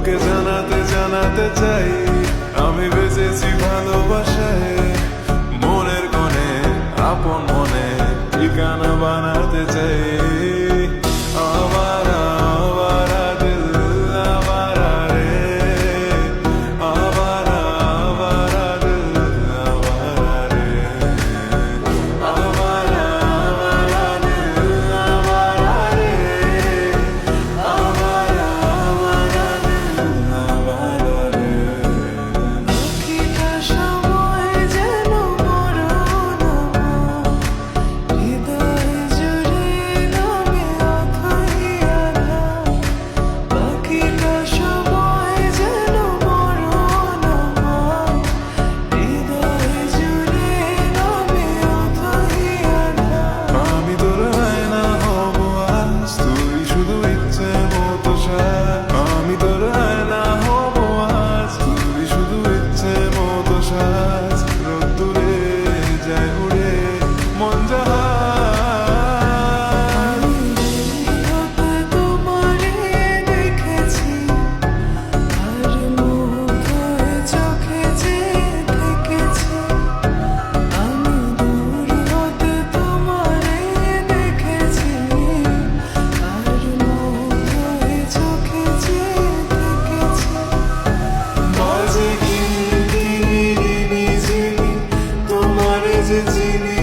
তোকে জানাতে জানাতে চাই। আমি যে চিনি